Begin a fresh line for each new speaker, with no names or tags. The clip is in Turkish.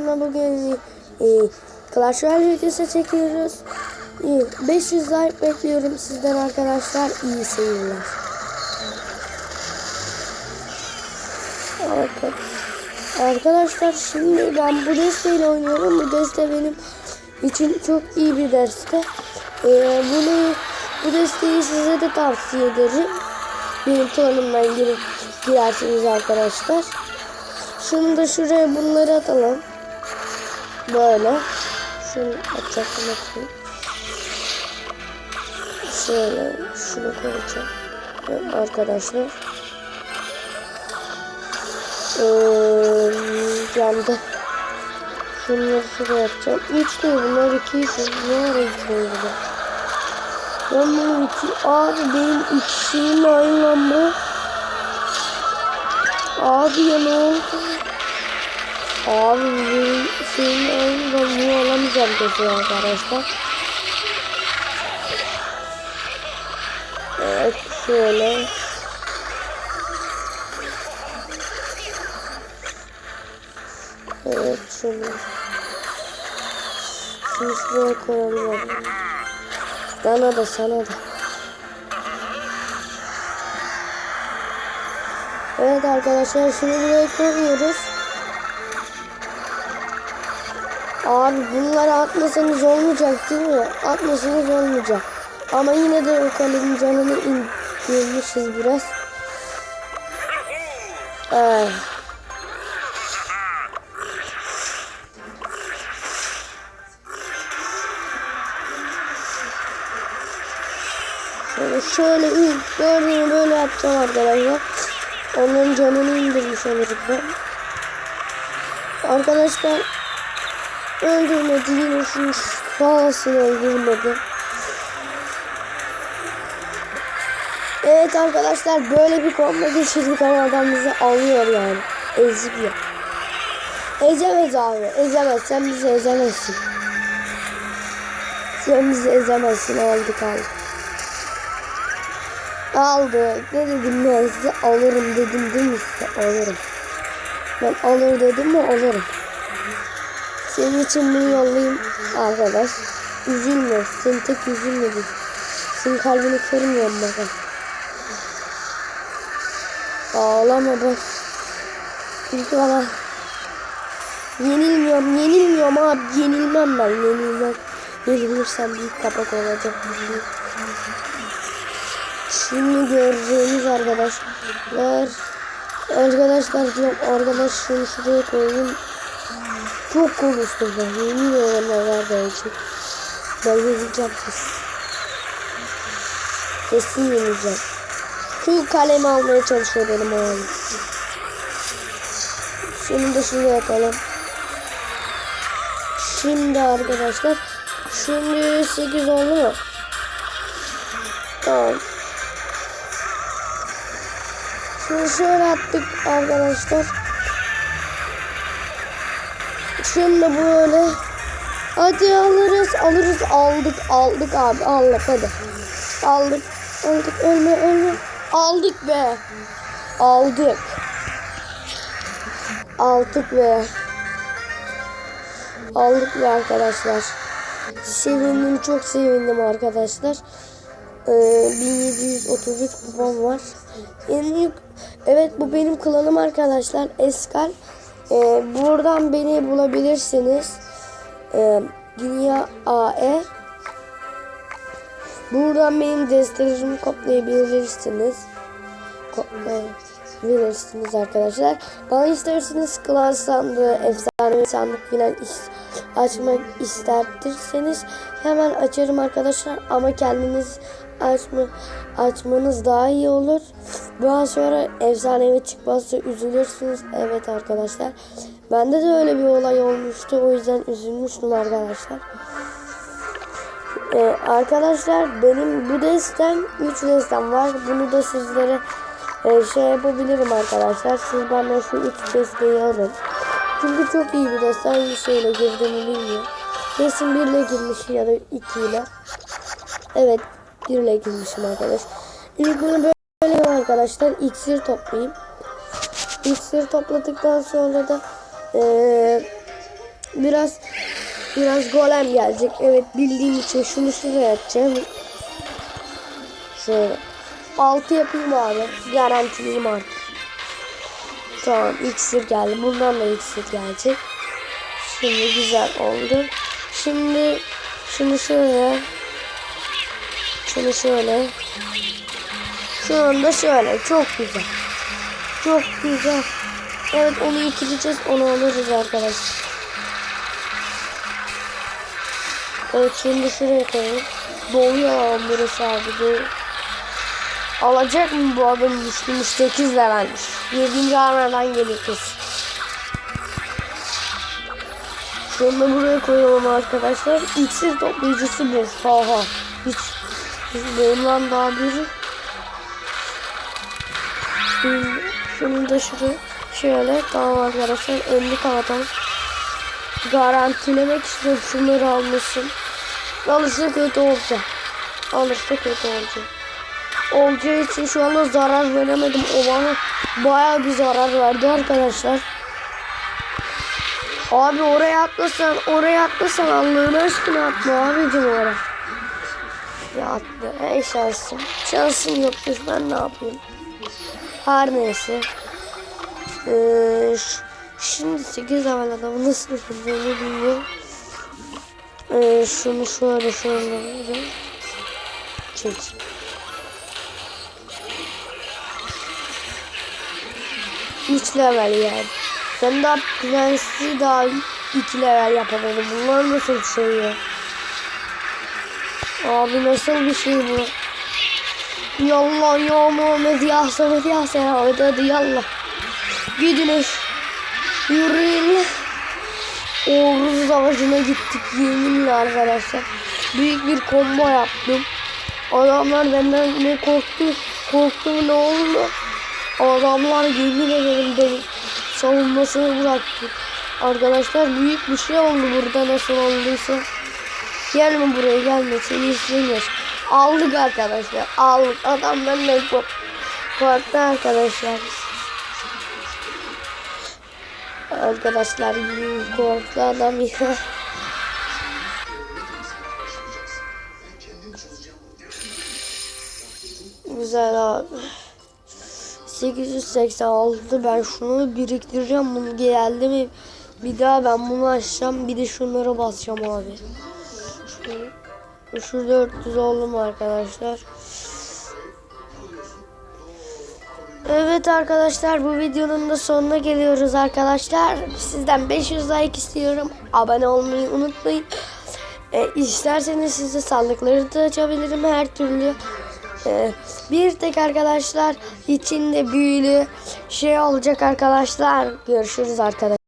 arkadaşımla bugün e, Clash Royale videosu çekiyoruz. E, 500 like bekliyorum sizden arkadaşlar. İyi seyirler. Arka- Arkadaşlar şimdi ben bu desteğiyle oynuyorum. Bu deste benim için çok iyi bir deste. E, bunu bu desteği size de tavsiye ederim. Benim klanımdan girip girersiniz arkadaşlar. Şunu da şuraya bunları atalım. Böyle. Şunu atacaktım atayım. Şöyle şunu koyacağım. Evet, arkadaşlar. Ee, yandı. Şunları şuraya atacağım. Üç değil bunlar iki için. Ne ara iki oldu? Ben bunu iki... Abi benim ikisinin aynı. Abi ya ne oldu? Abi benim alamayacağım kesin arkadaşlar. Evet şöyle. Evet şunu. Şunu şuraya koyalım abi. Sana da sana da. Evet arkadaşlar şimdi buraya koyuyoruz. Abi bunları atmasanız olmayacak değil mi? Atmasanız olmayacak. Ama yine de o kalenin canını indirmişiz biraz. Ay. Şöyle, şöyle ilk gördüğümü böyle yapacağım arkadaşlar. Onların canını indirmiş oluruz ben. Arkadaşlar öldürmedi sağ olsun öldürmedi. Evet arkadaşlar böyle bir kombo geçirdik ama adam bizi alıyor yani. Eziyor. Ezemez abi. Ezemez. Sen bizi ezemezsin. Sen bizi ezemezsin. Aldık aldık. Aldık. Ne dedim ben size alırım dedim değil mi size alırım. Ben alır dedim mi alırım. Senin için bunu yollayayım arkadaş. Üzülme. Sen tek üzülmedin. Senin kalbini kırmıyorum bakın. Ağlama bak. Çünkü bana yenilmiyorum, yenilmiyorum abi. Yenilmem ben, yenilmem. Yenilirsem büyük kapak olacak. Şimdi göreceğiniz arkadaşlar. Arkadaşlar diyorum arkadaş şunu şuraya koyayım. Çok konuştum ben. Yemin neler gelecek. Ben yenileceğim kesin. Kesin yenileceğim. Şu kalemi almaya çalışıyor benim oğlum. Şunu da şuraya atalım. Şimdi arkadaşlar. Şimdi 8 oldu mu? Tamam. Şunu şöyle attık arkadaşlar. Şimdi böyle. Hadi alırız alırız aldık aldık abi aldık hadi. Aldık aldık ölme ölme. Aldık be. Aldık. Aldık be. Aldık be arkadaşlar. Sevindim çok sevindim arkadaşlar. Ee, 1733 kupon var. En yük evet bu benim klanım arkadaşlar. Eskal. Ee, buradan beni bulabilirsiniz. Ee, Dünya AE. Buradan benim destelerimi koplayabilirsiniz. Koplayabilirsiniz arkadaşlar. Bana isterseniz klan sandığı, efsane sandık filan açmak isterdirseniz hemen açarım arkadaşlar. Ama kendiniz açma, açmanız daha iyi olur. Daha sonra efsanevi çıkmazsa üzülürsünüz. Evet arkadaşlar. Bende de öyle bir olay olmuştu. O yüzden üzülmüştüm arkadaşlar. Ee, arkadaşlar benim bu destem 3 destem var. Bunu da sizlere e, şey yapabilirim arkadaşlar. Siz bana şu 3 desteği alın. Çünkü çok iyi bir destem. Bir şeyle girdiğimi bilmiyorum. Kesin 1 ile girmişim ya da 2 ile. Evet 1 ile girmişim arkadaş. İlk bunu böyle arkadaşlar. İksir toplayayım. İksir topladıktan sonra da eee biraz biraz golem gelecek. Evet bildiğim için şunu şuraya atacağım. Şöyle. 6 yapayım abi. Garantiliyim artık. Tamam iksir geldi. Bundan da iksir gelecek. Şimdi güzel oldu. Şimdi şunu şöyle. Şunu şöyle. Şu anda şöyle. Çok güzel. Çok güzel. Evet onu ikileyeceğiz. Onu alırız arkadaşlar. Evet şimdi şuraya koyalım. Doluyor burası abi. Dolu. Alacak mı bu adam güçlümüş 8 levelmiş. 7. armadan geliyor kesin. Şunu buraya koyalım arkadaşlar. İksir toplayıcısı bu. Ha ha. Hiç, hiç benimden daha biri. Şimdi Şunu da şuraya şöyle tamam arkadaşlar 50 kapatalım. Garantilemek istiyorum şunları almasın. Alırsa kötü olacak. Alırsa kötü olacak. Olacağı için şu anda zarar veremedim. O bana bayağı bir zarar verdi arkadaşlar. Abi oraya atlasan, oraya atlasan Allah'ın aşkına atma abicim oraya. Ya atla. Ey şansım. Şansım yokmuş ben ne yapayım. Her neyse. Ee, şimdi 8 level adamı nasıl yapacağını bilmiyorum. Ee, şunu şöyle şöyle. Çek. Üç level yani. Sen daha prensi daha iki level yapamadın. Bunlar nasıl şey ya? Abi nasıl bir şey bu? Yallah ya Muhammed ya Samet ya Selamet hadi yallah. Gidiniz. Yürüyün. Oğuz Savaşı'na gittik yeminle arkadaşlar. Büyük bir combo yaptım. Adamlar benden ne korktu, korktu ne oldu? Adamlar yemin ederim beni savunmasını bıraktı. Arkadaşlar büyük bir şey oldu burada nasıl olduysa. Gelme buraya gelme seni istemiyoruz. Aldık arkadaşlar aldık. Adam benden kork korktu arkadaşlar. Arkadaşlar korktu adam ya. Güzel abi. 886 ben şunu biriktireceğim bunu geldi mi bir daha ben bunu açacağım bir de şunlara basacağım abi. Şu, şu 400 oldu mu arkadaşlar? Evet arkadaşlar bu videonun da sonuna geliyoruz arkadaşlar. Sizden 500 like istiyorum. Abone olmayı unutmayın. E, isterseniz size sandıkları da açabilirim her türlü. E, bir tek arkadaşlar içinde büyülü şey olacak arkadaşlar. Görüşürüz arkadaşlar.